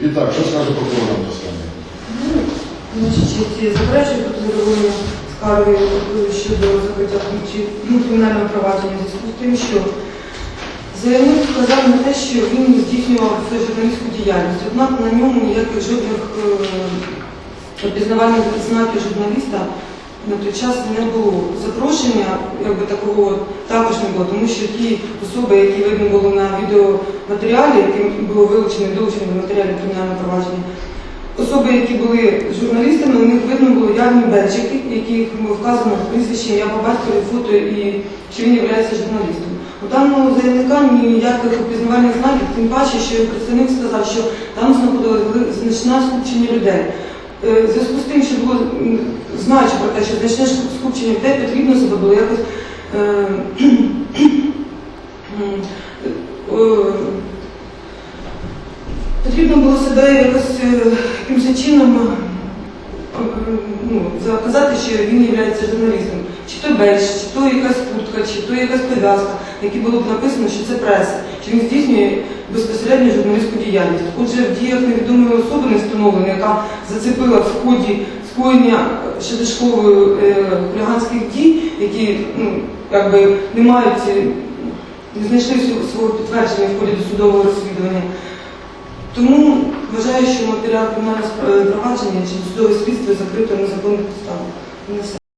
І так, що скаже прокурор нам останнє? Значить, ці заперечення процедурою скарги е, щодо закриття ну, кримінального провадження зв'язку з тим, що заявник вказав на те, що він здійснював свою журналістську діяльність, однак на ньому ніяких жодних е, опізнавальних знаків журналіста на той час не було. Запрошення якби такого також не було, тому що ті особи, які видно було на відеоматеріалі, яким було вилучено і долучено до матеріалів кримінального провадження, Особи, які були журналістами, у них видно було явні беджики, яких вказано прізвище, ім'я по батькові, фото і що він є журналістом. У даного заявника ніяких опізнавальних знаків, тим паче, що представник сказав, що там знаходилось значне скупчення людей. Е, В зв'язку з тим, що було про те, що значне скупчення людей, потрібно себе було якось е, е, Потрібно було себе якось е, якимось чином е, ну, заказати, що він є журналістом. Чи то бейдж, чи то якась куртка, чи то якась пов'язка, які було б написано, що це преса, що він здійснює безпосередньо журналістську діяльність. Отже, в діях невідомої особи не встановлено, яка зацепила в ході скоєння шедешкової е, хуліганських дій, які ну, якби не мають, е, не знайшли свого- підтвердження в ході досудового розслідування. Тому вважаю, що матеріал кримінального провадження чи судове слідство закрито на законних підставах.